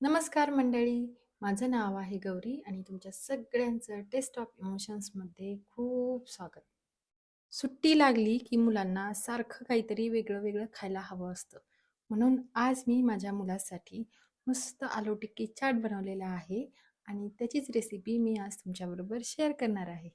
नमस्कार मंडळी. माझं नाव आहे गौरी आणि तुमच्या सगळ्यांचं टेस्ट ऑफ इमोशन्समध्ये खूप स्वागत. सुट्टी लागली की मुलांना सारखं काहीतरी वेगळं वेगळं खायला हवं असतं. म्हणून आज मी माझ्या मुलासाठी मस्त आलू टिक्की चाट बनवलेला आहे आणि त्याचीच रेसिपी मी आज तुमच्याबरोबर शेअर करणार आहे.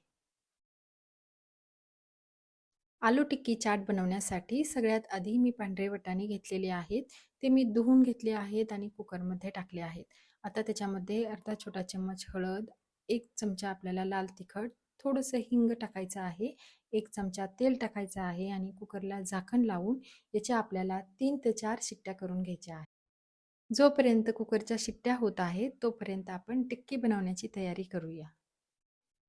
आलू टिक्की चाट बनवण्यासाठी सगळ्यात आधी मी पांढरे वटाणे घेतलेले आहेत. ते मी धुवून घेतले आहेत आणि कुकरमध्ये टाकले आहेत. आता त्याच्यामध्ये अर्धा छोटा चम्मच हळद एक चमचा आपल्याला लाल तिखट थोडंसं हिंग टाकायचं आहे. एक चमचा तेल टाकायचं आहे आणि कुकरला झाकण लावून याच्या आपल्याला तीन ते चार शिट्ट्या करून घ्यायच्या आहेत. जोपर्यंत कुकरच्या शिट्ट्या होत आहेत तोपर्यंत आपण टिक्की बनवण्याची तयारी करूया.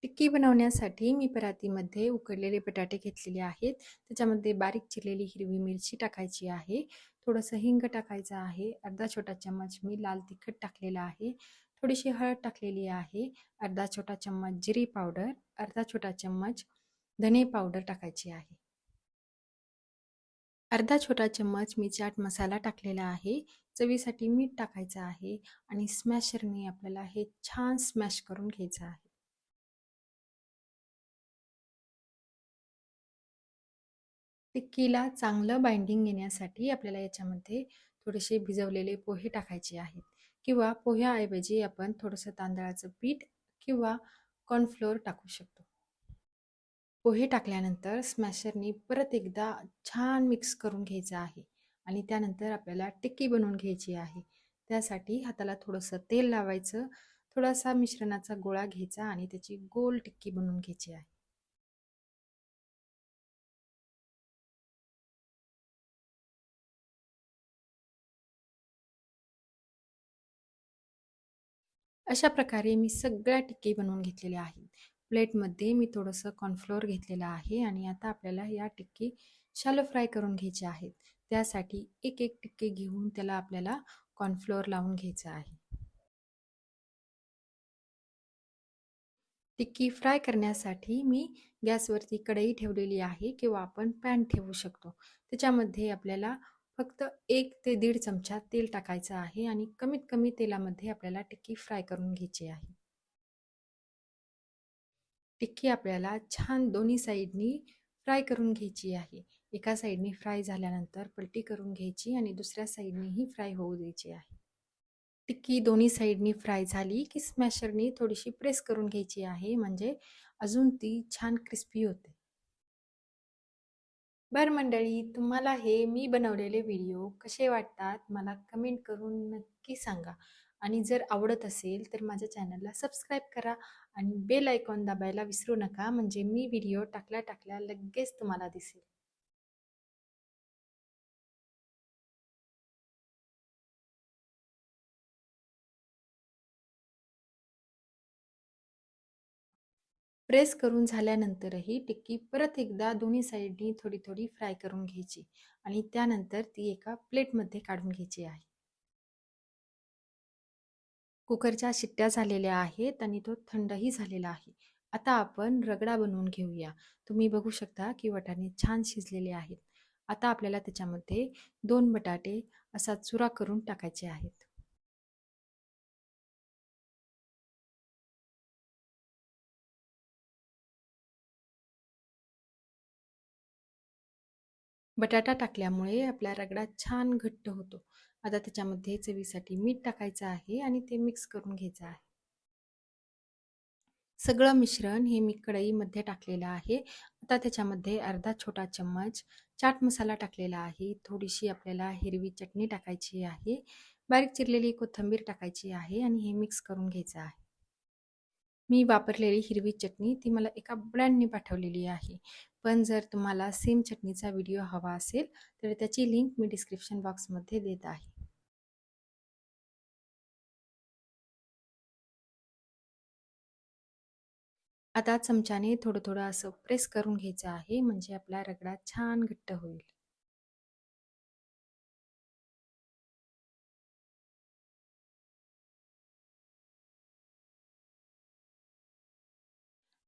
टिक्की बनवण्यासाठी मी परातीमध्ये उकडलेले बटाटे घेतलेले आहेत. त्याच्यामध्ये बारीक चिरलेली हिरवी मिरची टाकायची आहे. थोडंसं हिंग टाकायचं आहे. अर्धा छोटा चम्मच मी लाल तिखट टाकलेला आहे. थोडीशी हळद टाकलेली आहे. अर्धा छोटा चम्मच जिरी पावडर. अर्धा छोटा चम्मच धने पावडर टाकायची आहे. अर्धा छोटा चम्मच मी चाट मसाला टाकलेला आहे. चवीसाठी मीठ टाकायचं आहे आणि स्मॅशरने आपल्याला हे छान स्मॅश करून घ्यायचं आहे. टिक्कीला चांगलं बाइंडिंग येण्यासाठी आपल्याला याच्यामध्ये थोडेसे भिजवलेले पोहे टाकायचे आहेत. किंवा पोह्याऐवजी आपण थोडंसं तांदळाचं पीठ किंवा कॉर्नफ्लोअर टाकू शकतो. पोहे टाकल्यानंतर स्मॅशरनी परत एकदा छान मिक्स करून घ्यायचं आहे आणि त्यानंतर आपल्याला टिक्की बनवून घ्यायची आहे. त्यासाठी हाताला थोडंसं तेल लावायचं थोडासा मिश्रणाचा गोळा घ्यायचा आणि त्याची गोल टिक्की बनवून घ्यायची आहे. अशा प्रकारे मी सगळ्या टिक्की बनवून घेतलेल्या आहेत. प्लेटमध्ये मी थोडंसं कॉर्नफ्लोअर घेतलेलं आहे आणि आता आपल्याला या टिक्की शालो फ्राय करून घ्यायच्या आहेत. त्यासाठी एक एक टिक्की घेऊन त्याला आपल्याला कॉर्नफ्लोअर लावून घ्यायचं आहे. टिक्की फ्राय करण्यासाठी मी गॅसवरती कढई ठेवलेली आहे किंवा आपण पॅन ठेवू शकतो. त्याच्यामध्ये आपल्याला फक्त एक ते दीड चमचा तेल टाकायचं आहे आणि कमीत कमी तेलामध्ये आपल्याला टिक्की फ्राय करून घ्यायची आहे. टिक्की आपल्याला छान दोन्ही साईडनी फ्राय करून घ्यायची आहे. एका साईडनी फ्राय झाल्यानंतर पलटी करून घ्यायची आणि दुसऱ्या साईडनीही फ्राय होऊ द्यायची आहे. टिक्की दोन्ही साईडनी फ्राय झाली की स्मॅशरनी थोडीशी प्रेस करून घ्यायची आहे. म्हणजे अजून ती छान क्रिस्पी होते. बर मंडळी तुम्हाला हे मी बनवलेले व्हिडिओ कसे वाटतात मला कमेंट करून नक्की सांगा. आणि जर आवडत असेल तर माझ्या चॅनलला सबस्क्राईब करा आणि बेल आयकॉन दाबायला विसरू नका. म्हणजे मी व्हिडिओ टाकल्या टाकल्या लगेच तुम्हाला दिसेल. प्रेस करून झाल्यानंतरही टिक्की परत एकदा दोन्ही साईडनी थोडी थोडी फ्राय करून घ्यायची आणि त्यानंतर ती एका प्लेटमध्ये काढून घ्यायची आहे. कुकरच्या शिट्ट्या झालेल्या आहेत आणि तो थंडही झालेला आहे. आता आपण रगडा बनवून घेऊया. तुम्ही बघू शकता की वटाणे छान शिजलेले आहेत. आता आपल्याला त्याच्यामध्ये दोन बटाटे असा चुरा करून टाकायचे आहेत. बटाटा टाकल्यामुळे आपला रगडा छान घट्ट होतो. आता त्याच्यामध्ये चवीसाठी मीठ टाकायचं आहे आणि ते मिक्स करून घ्यायचं आहे. सगळं मिश्रण हे मी कढईमध्ये टाकलेलं आहे. आता त्याच्यामध्ये अर्धा छोटा चम्मच चाट मसाला टाकलेला आहे. थोडीशी आपल्याला हिरवी चटणी टाकायची आहे. बारीक चिरलेली कोथिंबीर टाकायची आहे आणि हे मिक्स करून घ्यायचं आहे. मी वापरलेली हिरवी चटणी ती मला एका ब्रँडने पाठवलेली आहे. पण जर तुम्हाला सेम चटणीचा व्हिडिओ हवा असेल तर त्याची लिंक मी डिस्क्रिप्शन बॉक्समध्ये देत आहे. आता चमच्याने थोडं थोडं असं प्रेस करून घ्यायचं आहे म्हणजे आपला रगडा छान घट्ट होईल.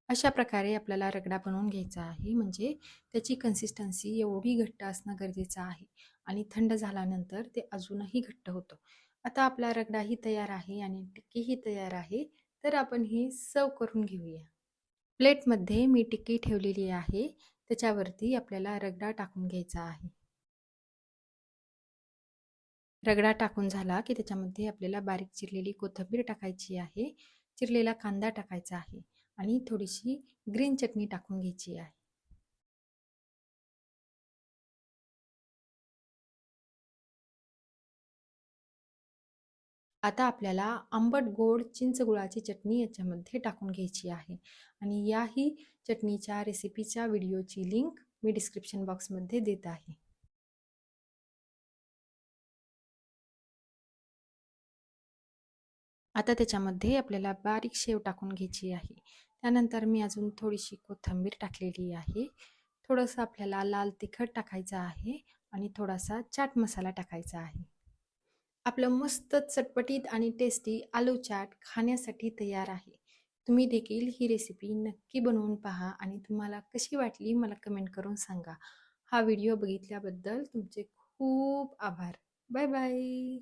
अशा प्रकारे आपल्याला रगडा बनवून घ्यायचा आहे. म्हणजे त्याची कन्सिस्टन्सी एवढी घट्ट असणं गरजेचं आहे. आणि थंड झाल्यानंतर ते अजूनही घट्ट होतं. आता आपला रगडाही तयार आहे आणि टिक्कीही तयार आहे. तर आपण ही सर्व करून घेऊया. प्लेटमध्ये मी टिक्की ठेवलेली आहे. त्याच्यावरती आपल्याला रगडा टाकून घ्यायचा आहे. रगडा टाकून झाला की त्याच्यामध्ये आपल्याला बारीक चिरलेली कोथिंबीर टाकायची आहे. चिरलेला कांदा टाकायचा आहे. आणि थोडीशी ग्रीन चटणी टाकून घ्यायची आहे. आता आपल्याला आंबट गोड चिंच गुळाची चटणी याच्यामध्ये टाकून घ्यायची आहे. आणि याही चटणीच्या रेसिपीच्या व्हिडिओची लिंक मी डिस्क्रिप्शन बॉक्समध्ये देत आहे. आता त्याच्यामध्ये आपल्याला बारीक शेव टाकून घ्यायची आहे. त्यानंतर मी अजून थोडीशी कोथिंबीर टाकलेली आहे. थोडंसं आपल्याला लाल तिखट टाकायचं आहे आणि थोडासा चाट मसाला टाकायचा आहे. आपलं मस्त चटपटीत आणि टेस्टी आलू चाट खाण्यासाठी तयार आहे. तुम्ही देखील ही रेसिपी नक्की बनवून पहा आणि तुम्हाला कशी वाटली मला कमेंट करून सांगा. हा व्हिडिओ बघितल्याबद्दल तुमचे खूप आभार. Bye bye